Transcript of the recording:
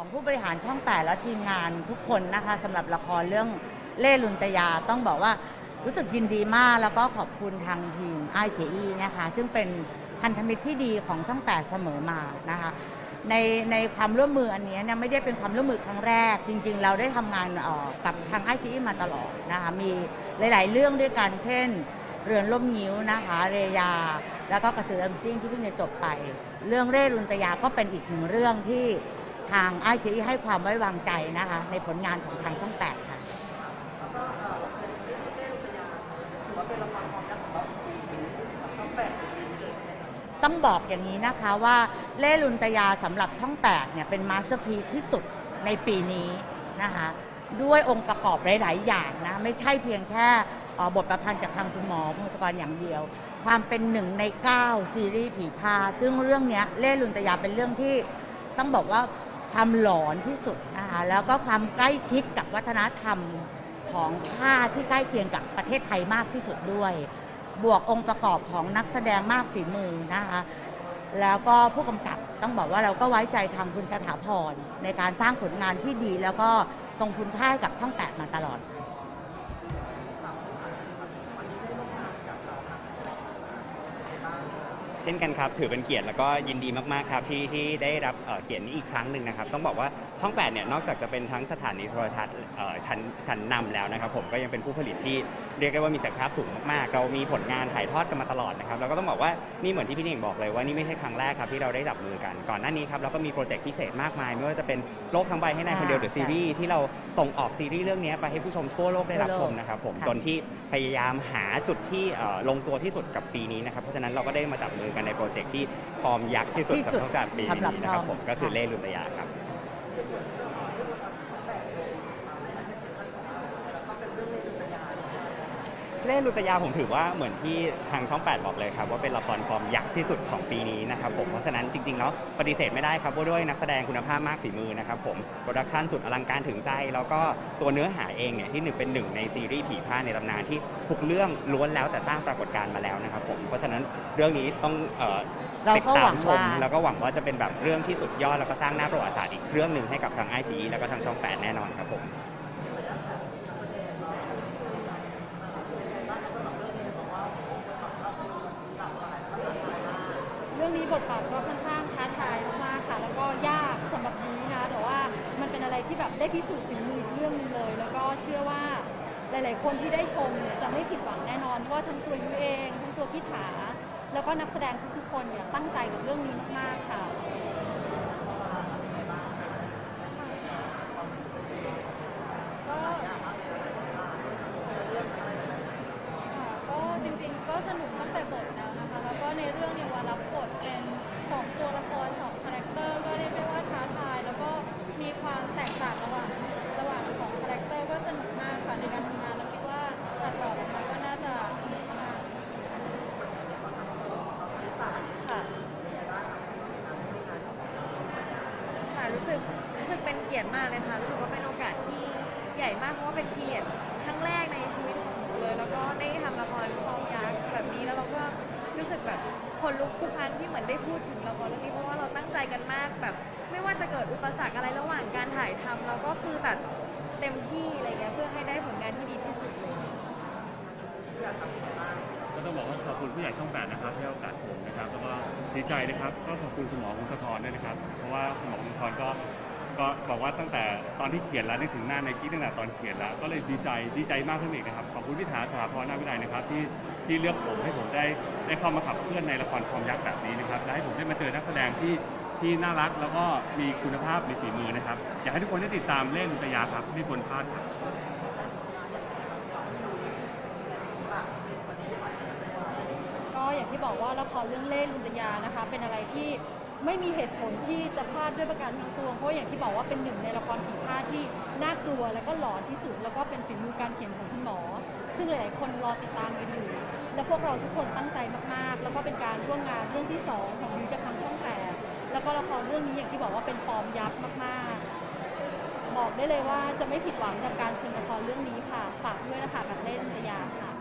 ของผู้บริหารช่อง 8 และทีมงานทุกคนนะคะสำหรับละครเรื่องเล่ลุนตยาต้องบอกว่ารู้สึกยินดีมากแล้วก็ขอบคุณทางทีมไอเอีนะคะ ซึ่งเป็นพันธมิตรที่ดีของช่อง 8 เสมอมานะคะในในความร่วมมืออันนี้เนี่ยไม่ได้เป็นความร่วมมือครั้งแรก จริง ๆ เราได้ทำงานออกับทางไอซีมาตลอดนะคะมีหลาย ๆ เรื่องด้วยกันเช่น เรือนล่มงิ้วนะคะเรยา แล้วก็กระสือลำซิ่งที่เพิ่งจะจบไป เรื่องเร่รุนตยาก็เป็นอีกหนึ่งเรื่องที่ ทางไอซีให้ความไว้วางใจนะคะ ในผลงานของทางช่องแปดค่ะต้องบอกอย่างนี้นะคะว่าเล่ลุนตยาสำหรับช่อง8เนี่ยเป็นมาสเตอร์พีที่สุดในปีนี้นะคะด้วยองค์ประกอบหลาย ๆ อย่างนะไม่ใช่เพียงแค่บทประพันธ์จากทางคุณหมอพงศกรอย่างเดียว ความเป็นหนึ่งใน 9 ซีรีส์ผีพา ซึ่งเรื่องเนี้ยเล่ลุนตยาเป็นเรื่องที่ต้องบอกว่า ความหลอนที่สุดนะคะแล้วก็ความใกล้ชิดกับวัฒนธรรมของผ้าที่ใกล้เคียงกับประเทศไทยมากที่สุดด้วย บวกองค์ประกอบของนักแสดงมากฝีมือนะคะแล้วก็ผู้กำกับต้องบอกว่าเราก็ไว้ใจทางคุณสถาพรในการสร้างผลงานที่ดี แล้วก็ทรงคุณค่ากับช่องแปดมาตลอด เช่นกันครับ ถือเป็นเกียรติแล้วก็ยินดีมากๆครับที่ที่ได้รับเอ่อเกียรตินี้อีกครั้งหนึ่งนะครับ ต้องบอกว่าช่อง8เนี่ยนอกจากจะเป็นทั้งสถานีโทรทัศน์เอ่อชั้นชั้นนำแล้วนะครับ ผมก็ยังเป็นผู้ผลิตที่เรียกได้ว่ามีศักยภาพสูงมากๆ เรามีผลงานถ่ายทอดกันมาตลอดนะครับแล้วก็ต้องบอกว่านี่เหมือนที่พี่เน่งบอกเลยว่านี่ไม่ใช่ครั้งแรกครับที่เราได้จับมือกันก่อนหน้านี้ครับเราก็มีโปรเจกต์พิเศษมากมาย ไม่ว่าจะเป็นโลกทั้งใบให้นายคนเดียวหรือซีรีส์ที่เราส่งออกซีรีส์เรื่องนี้ไปให้ผู้ชมทั่วโลกได้รับชมนะครับผมค่ะจนที่พยายามหาจุดที่เอ่อลงตัวที่สุดกับปีนี้นะครับเพราะฉะนั้นเราก็ได้มาจับมือกันในโปรเจกต์ที่ฟอร์มยักษ์ที่สุดที่สำหสุรับดช่องจานปีสำหรับนี้นะครับช่องผมก็คือค่ะเล่ลุนตยาครับ เล่ลุตยาผมถือว่าเหมือนที่ทางช่อง 8 บอกเลยครับ ว่าเป็นละครฟอร์มยักษ์ที่สุดของปีนี้นะครับผมเพราะฉะนั้นจริงๆแล้วปฏิเสธไม่ได้ครับว่าด้วยนักแสดงคุณภาพมากฝีมือนะครับผมโปรดักชันสุดอลังการถึงใจ แล้วก็ตัวเนื้อหาเองเนี่ยที่หนึ่งเป็นหนึ่งในซีรีส์ผีผ้าในตำนานที่ทุกเรื่องล้วนแล้วแต่สร้างปรากฏการณ์มาแล้วนะครับผมเพราะฉะนั้นเรื่องนี้ต้องเอ่อเราติดก็ตาหวัมงชมว่า แล้วก็หวังว่าจะเป็นแบบเรื่องที่สุดยอดแล้วก็สร้างหน้าประวัติศาสตร์อีกเรื่องหนึ่งให้กับทางไอซีแล้วก็ทางช่อง 8 แน่นอนครับผม เรื่องนี้ บทบาทก็ค่อนข้างท้าทายมากๆค่ะ แล้วก็ยากสำหรับยุ้นะ แต่ว่ามันเป็นอะไรที่แบบได้พิสูจน์ฝีมืออีกเรื่องหนึงเลย แล้วก็เชื่อว่าหลาย ๆ คนที่ได้ชมเนี่ยจะไม่ผิดหวังแน่นอน เพราะว่าทั้งตัวยุ้ยเอง ทั้งตัวพี่ถาแล้วก็นักแสดงทุกๆ คนเนี่ยตั้งใจกับเรื่องนี้มากๆค่ะ ก็ค่ะก็จริงๆ ก็สนุกตั้งแต่บทแล้วนะคะ แล้วก็ในเรื่องเนี่ยว่ารับบทเป็นสองตัวละครสองคาแรคเตอร์ก็เรียกได้ว่าท้าทาย แล้วก็มีความแตกต่างระหว่างระหว่างสองคาแรคเตอร์ก็สนุกมากค่ะในการทำงานเราคิดว่าตัดต่อออกมาก็น่าจะสนุกมากค่ะ ค่ะรู้ สึกรู้สึกเป็นเกียรติมากเลยค่ะ รู้สึกว่าเป็นโอกาสที่ใหญ่มากเพราะว่าเป็นเกียรติครั้งแรกในชีวิตของหนูเลย แล้วก็ได้ทำละครฟอร์มยักษ์แบบนี้แล้วเราก็รู้สึกแบบคนลุกทุกครั้งที่เหมือนได้พูดถึงละครเรื่องนี้เพราะว่าเราตั้งใจกันมากแบบ ไม่ว่าจะเกิดอุปสรรคอะไรระหว่างการถ่ายทำเราก็คือแบบเต็มที่อะไรเงี้ยเพื่อให้ได้ผลงานที่ดีที่สุดเลยก็ ต้องบอกว่าขอบคุณผู้ใหญ่ช่องแปดนะครับที่ให้โอกาสผมนะครับแล้วก็ดีใจนะครับก็ขอบคุณคุณหมอคุณสะทรด้วยนะครับ เพราะว่าคุณหมอคุณสะทรก็ก็บอกว่าตั้งแต่ตอนที่เขียนแล้วนึกถึงหน้าในกี้ตั้งแต่ตอนเขียนแล้ว ก็เลยดีใจดีใจมากขึ้นอีกนะครับขอบคุณพิธาสถาพรนาวิไลนะครับที่ที่เลือกผมให้ผมได้ได้เข้ามาขับเคลื่อนในละครความยักษ์แบบนี้นะครับและให้ผมได้มาเจอนักแสดงที่ที่น่ารักแล้วก็มีคุณภาพมีฝีมือนะครับ อยากให้ทุกคนได้ติดตามเล่นลุตยาครับไม่ควรพลาดครับ อย่างที่บอกว่าละครเรื่องเล่ห์ลุนตยานะคะ เป็นอะไรที่ไม่มีเหตุผลที่จะพลาดด้วยประการทั้งปวงเพราะอย่างที่บอกว่าเป็นหนึ่งในละครผีผ้าที่น่ากลัวแล้วก็หลอนที่สุด แล้วก็เป็นฝีมือการเขียนของคุณหมอ ซึ่งหลาย ๆ คนรอติดตามกันอยู่ และพวกเราทุกคนตั้งใจมาก ๆ แล้วก็เป็นการร่วมงานเรื่องที่สองของยุ้ยกับทางช่องแปดแล้วก็ละครเรื่องนี้อย่างที่บอกว่าเป็นฟอร์มยักษ์มาก ๆ บอกได้เลยว่าจะไม่ผิดหวังกับการชมละครเรื่องนี้ค่ะฝากด้วยนะคะกับเล่ห์ลุนตยาค่ะ